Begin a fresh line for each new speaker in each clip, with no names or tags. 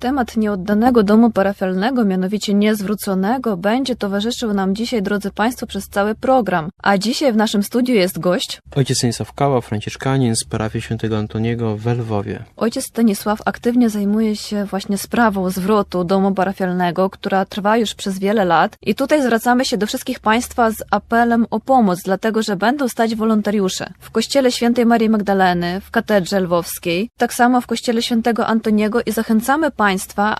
Temat nieoddanego domu parafialnego, mianowicie niezwróconego, będzie towarzyszył nam dzisiaj, drodzy Państwo, przez cały program. A dzisiaj w naszym studiu jest gość.
Ojciec Stanisław Kała, franciszkanin z parafii świętego Antoniego w Lwowie.
Ojciec Stanisław aktywnie zajmuje się właśnie sprawą zwrotu domu parafialnego, która trwa już przez wiele lat. I tutaj zwracamy się do wszystkich Państwa z apelem o pomoc, dlatego że będą stać wolontariusze. W kościele świętej Marii Magdaleny, w katedrze lwowskiej, tak samo w kościele świętego Antoniego i zachęcamy Państwa,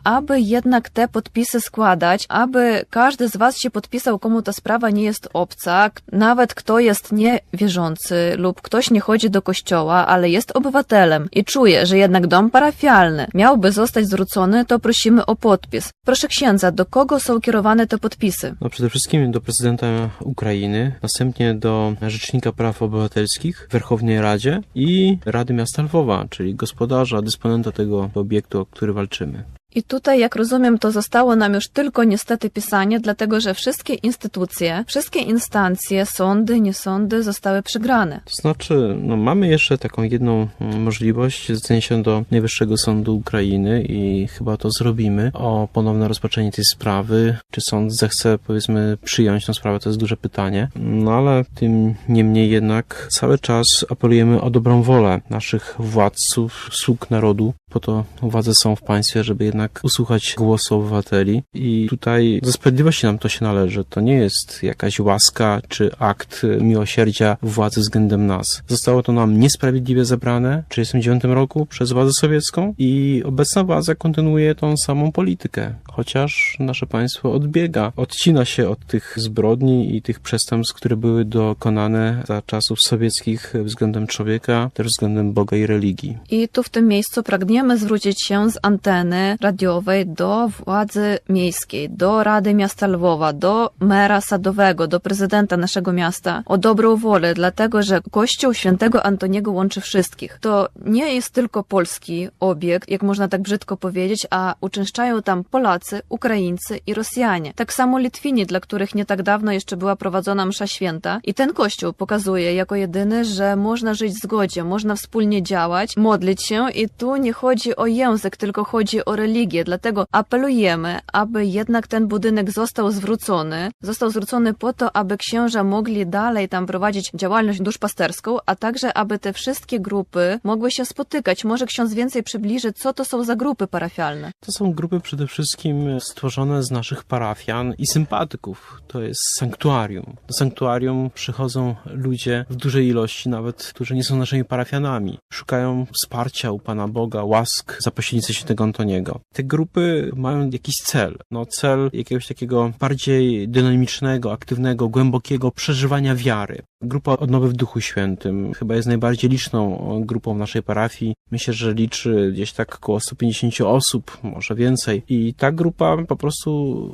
aby jednak te podpisy składać, aby każdy z Was się podpisał, komu ta sprawa nie jest obca, nawet kto jest niewierzący lub ktoś nie chodzi do kościoła, ale jest obywatelem i czuje, że jednak dom parafialny miałby zostać zwrócony, to prosimy o podpis. Proszę księdza, do kogo są kierowane te podpisy?
No przede wszystkim do prezydenta Ukrainy, następnie do Rzecznika Praw Obywatelskich w Werchownej Radzie i Rady Miasta Lwowa, czyli gospodarza, dysponenta tego obiektu, o który walczymy.
I tutaj, jak rozumiem, to zostało nam już tylko niestety pisanie, dlatego że wszystkie instytucje, wszystkie instancje, sądy, nie sądy zostały przegrane.
To znaczy, no mamy jeszcze taką jedną mm, możliwość zwrócenia się do Najwyższego Sądu Ukrainy i chyba to zrobimy o ponowne rozpoczęcie tej sprawy. Czy sąd zechce, powiedzmy, przyjąć tę sprawę, to jest duże pytanie. No ale tym niemniej jednak cały czas apelujemy o dobrą wolę naszych władców, sług narodu. Po to władze są w państwie, żeby jednak usłuchać głosu obywateli i tutaj ze sprawiedliwości nam to się należy. To nie jest jakaś łaska czy akt miłosierdzia władzy względem nas. Zostało to nam niesprawiedliwie zabrane w 1939 roku przez władzę sowiecką i obecna władza kontynuuje tą samą politykę, chociaż nasze państwo odbiega, odcina się od tych zbrodni i tych przestępstw, które były dokonane za czasów sowieckich względem człowieka, też względem Boga i religii.
I tu w tym miejscu pragniemy zwrócić się z anteny radiowej do władzy miejskiej, do Rady Miasta Lwowa, do mera Sadowego, do prezydenta naszego miasta o dobrą wolę, dlatego że Kościół Świętego Antoniego łączy wszystkich. To nie jest tylko polski obiekt, jak można tak brzydko powiedzieć, a uczęszczają tam Polacy, Ukraińcy i Rosjanie. Tak samo Litwini, dla których nie tak dawno jeszcze była prowadzona msza święta. I ten Kościół pokazuje jako jedyny, że można żyć w zgodzie, można wspólnie działać, modlić się i tu nie chodzi o język, tylko chodzi o religię. Dlatego apelujemy, aby jednak ten budynek został zwrócony. Został zwrócony po to, aby księża mogli dalej tam prowadzić działalność duszpasterską, a także aby te wszystkie grupy mogły się spotykać. Może ksiądz więcej przybliży, co to są za grupy parafialne.
To są grupy przede wszystkim stworzone z naszych parafian i sympatyków. To jest sanktuarium. Do sanktuarium przychodzą ludzie w dużej ilości, nawet którzy nie są naszymi parafianami. Szukają wsparcia u Pana Boga, łask za pośrednictwem świętego Antoniego. Te grupy mają jakiś cel. No cel jakiegoś takiego bardziej dynamicznego, aktywnego, głębokiego przeżywania wiary. Grupa Odnowy w Duchu Świętym chyba jest najbardziej liczną grupą w naszej parafii. Myślę, że liczy gdzieś tak około 150 osób, może więcej. I ta grupa po prostu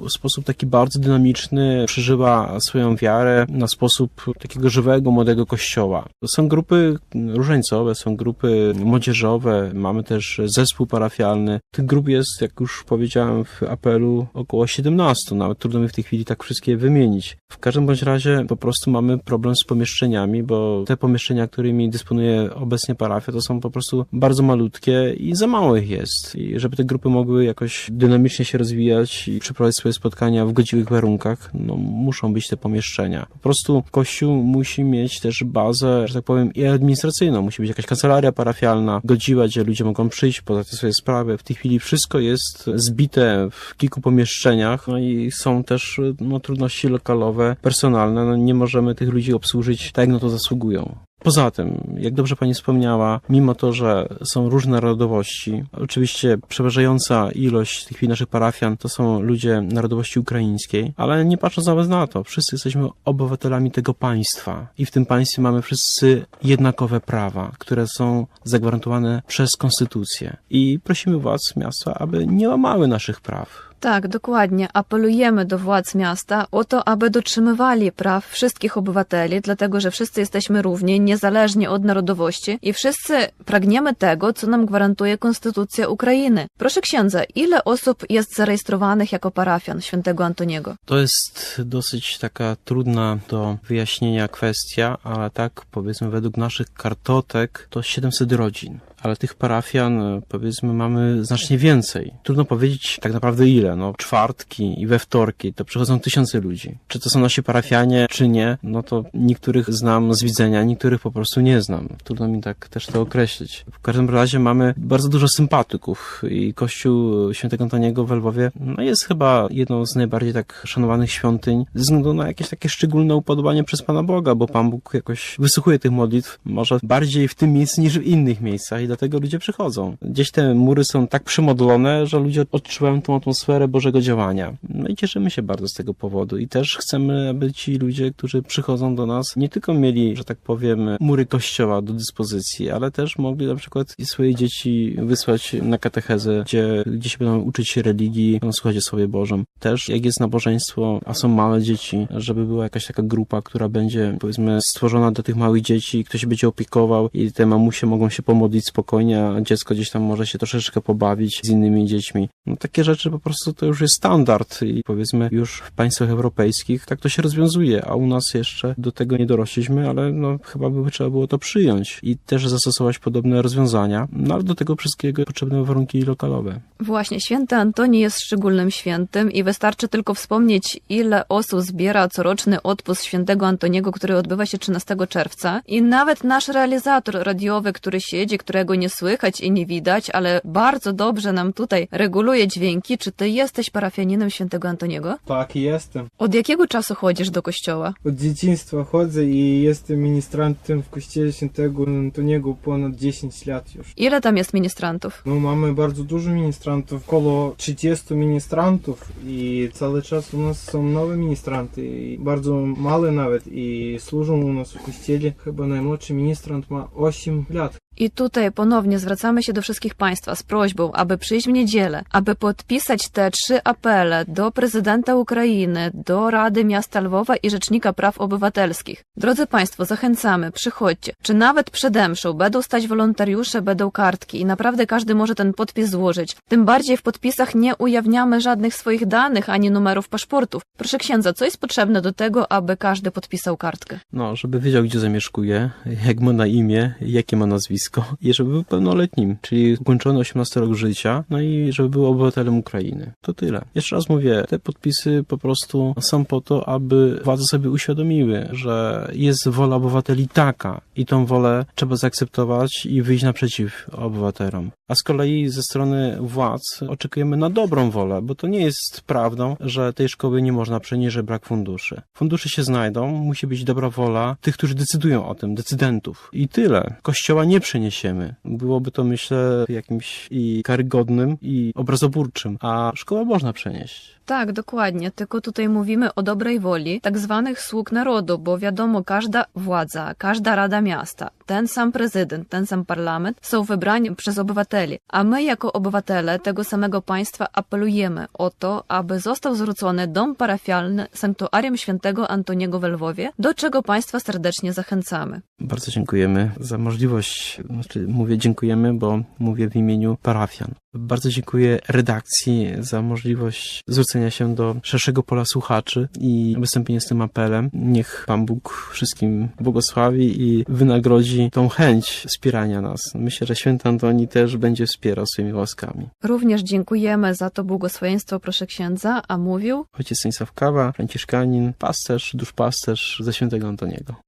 w sposób taki bardzo dynamiczny przeżywa swoją wiarę na sposób takiego żywego, młodego kościoła. Są grupy różańcowe, są grupy młodzieżowe, mamy też zespół parafialny. Tych grup jest, jak już powiedziałem w apelu, około 17. Nawet trudno mi w tej chwili tak wszystkie wymienić. W każdym bądź razie po prostu mamy problem z pomieszczeniami, bo te pomieszczenia, którymi dysponuje obecnie parafia, to są po prostu bardzo malutkie i za mało ich jest. I żeby te grupy mogły jakoś dynamicznie się rozwijać i przeprowadzić swoje spotkania w godziwych warunkach, no muszą być te pomieszczenia. Po prostu Kościół musi mieć też bazę, że tak powiem, i administracyjną. Musi być jakaś kancelaria parafialna, godziwa, gdzie ludzie mogą przyjść, podać swoje sprawy. W tej chwili wszystko jest zbite w kilku pomieszczeniach, no i są też no, trudności lokalowe, personalne. No, nie możemy tych ludzi obsłużyć tak, jak na to zasługują. Poza tym, jak dobrze pani wspomniała, mimo to, że są różne narodowości, oczywiście przeważająca ilość tych naszych parafian to są ludzie narodowości ukraińskiej, ale nie patrząc nawet na to, wszyscy jesteśmy obywatelami tego państwa i w tym państwie mamy wszyscy jednakowe prawa, które są zagwarantowane przez konstytucję. I prosimy władz miasta, aby nie łamały naszych praw.
Tak, dokładnie. Apelujemy do władz miasta o to, aby dotrzymywali praw wszystkich obywateli, dlatego że wszyscy jesteśmy równi, niezależnie od narodowości i wszyscy pragniemy tego, co nam gwarantuje Konstytucja Ukrainy. Proszę księdza, ile osób jest zarejestrowanych jako parafian świętego Antoniego?
To jest dosyć taka trudna do wyjaśnienia kwestia, ale tak powiedzmy według naszych kartotek to 700 rodzin. Ale tych parafian, e, powiedzmy, mamy znacznie więcej. Trudno powiedzieć tak naprawdę ile. No, czwartki i we wtorki to przychodzą tysiące ludzi. Czy to są nasi parafianie, czy nie, no to niektórych znam z widzenia, niektórych po prostu nie znam. Trudno mi tak też to określić. W każdym razie mamy bardzo dużo sympatyków i Kościół Świętego Antoniego w Lwowie no jest chyba jedną z najbardziej tak szanowanych świątyń ze względu na jakieś takie szczególne upodobanie przez Pana Boga, bo Pan Bóg jakoś wysłuchuje tych modlitw może bardziej w tym miejscu niż w innych miejscach dlatego ludzie przychodzą. Gdzieś te mury są tak przemodlone, że ludzie odczuwają tą atmosferę Bożego działania. No i cieszymy się bardzo z tego powodu i też chcemy, aby ci ludzie, którzy przychodzą do nas, nie tylko mieli, że tak powiem, mury kościoła do dyspozycji, ale też mogli na przykład swoje dzieci wysłać na katechezę, gdzie, gdzie się będą uczyć się religii, będą słuchać o Słowie Bożym. Też jak jest nabożeństwo, a są małe dzieci, żeby była jakaś taka grupa, która będzie powiedzmy stworzona dla tych małych dzieci, ktoś będzie opiekował i te mamusie mogą się pomodlić spokojnie, a dziecko gdzieś tam może się troszeczkę pobawić z innymi dziećmi. No takie rzeczy po prostu to już jest standard i powiedzmy już w państwach europejskich tak to się rozwiązuje, a u nas jeszcze do tego nie dorośliśmy, ale no chyba by trzeba było to przyjąć i też zastosować podobne rozwiązania, no ale do tego wszystkiego potrzebne warunki lokalowe.
Właśnie, święty Antoni jest szczególnym świętym i wystarczy tylko wspomnieć, ile osób zbiera coroczny odpust świętego Antoniego, który odbywa się 13 czerwca. I nawet nasz realizator radiowy, który siedzi, którego nie słychać i nie widać, ale bardzo dobrze nam tutaj reguluje dźwięki. Czy ty jesteś parafianinem świętego Antoniego?
Tak, jestem.
Od jakiego czasu chodzisz do kościoła?
Od dzieciństwa chodzę i jestem ministrantem w kościele świętego Antoniego ponad 10 lat już.
Ile tam jest ministrantów?
No mamy bardzo dużo ministrantów, około 30 ministrantów i cały czas u nas są nowe ministranty, i bardzo małe nawet i służą u nas w kościele. Chyba najmłodszy ministrant ma 8 lat.
I tutaj ponownie zwracamy się do wszystkich Państwa z prośbą, aby przyjść w niedzielę, aby podpisać te trzy apele do prezydenta Ukrainy, do Rady Miasta Lwowa i Rzecznika Praw Obywatelskich. Drodzy Państwo, zachęcamy, przychodźcie. Czy nawet przede mszą będą stać wolontariusze, będą kartki i naprawdę każdy może ten podpis złożyć. Tym bardziej w podpisach nie ujawniamy żadnych swoich danych ani numerów paszportów. Proszę księdza, co jest potrzebne do tego, aby każdy podpisał kartkę?
No, żeby wiedział, gdzie zamieszkuje, jak ma na imię, jakie ma nazwisko i żeby był pełnoletnim, czyli ukończony 18 rok życia, no i żeby był obywatelem Ukrainy. To tyle. Jeszcze raz mówię, te podpisy po prostu są po to, aby władze sobie uświadomiły, że jest wola obywateli taka i tą wolę trzeba zaakceptować i wyjść naprzeciw obywatelom. A z kolei ze strony władz oczekujemy na dobrą wolę, bo to nie jest prawdą, że tej szkoły nie można przenieść, że brak funduszy. Fundusze się znajdą, musi być dobra wola tych, którzy decydują o tym, decydentów. I tyle. Kościoła nie przeniesiemy. Byłoby to, myślę, jakimś i karygodnym, i obrazoburczym, a szkołę można przenieść.
Tak, dokładnie. Tylko tutaj mówimy o dobrej woli tak zwanych sług narodu, bo wiadomo, każda władza, każda rada miasta, ten sam prezydent, ten sam parlament są wybrani przez obywateli. A my, jako obywatele tego samego państwa, apelujemy o to, aby został zwrócony dom parafialny Sanktuarium Świętego Antoniego w Lwowie, do czego państwa serdecznie zachęcamy.
Bardzo dziękujemy za możliwość, znaczy mówię dziękujemy, bo mówię w imieniu parafian. Bardzo dziękuję redakcji za możliwość zwrócenia się do szerszego pola słuchaczy i wystąpienie z tym apelem. Niech Pan Bóg wszystkim błogosławi i wynagrodzi tą chęć wspierania nas. Myślę, że święty Antoni też będzie wspierał swoimi łaskami.
Również dziękujemy za to błogosławieństwo, proszę księdza, a mówił
Ojciec Stanisław Kawa, franciszkanin, pasterz, duszpasterz ze świętego Antoniego.